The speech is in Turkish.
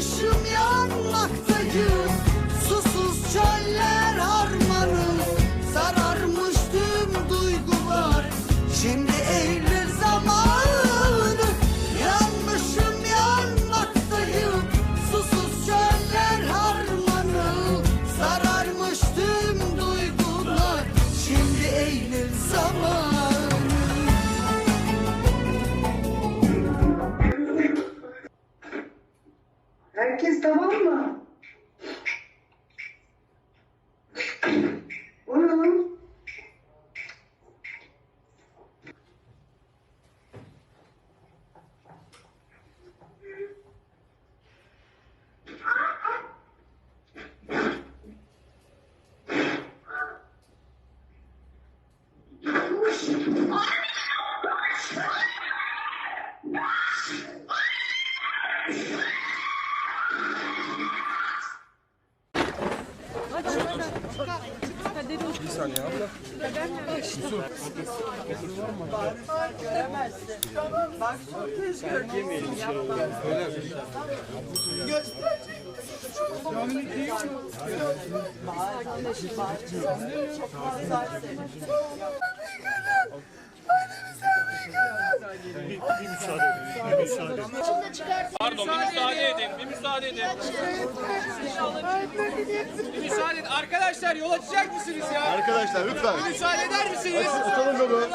Yanmışım yanmaktayım Susuz çöller harmanı Sararmış tüm duygular. Şimdi Herkes tamam mı? Bir saniye abla. Yusuf. Bak çok tez görmeyelim. Öyle mi? Gösterecek Çok fazla. Hadi bize bir kadın. Hadi bize bir kadın. Pardon bir müsaade edin. Bir müsaade edin. Bir müsaade edin. Arkadaşlar yol açacak mısınız ya? Arkadaşlar lütfen. Müsaade eder misiniz? Tutalım yolu.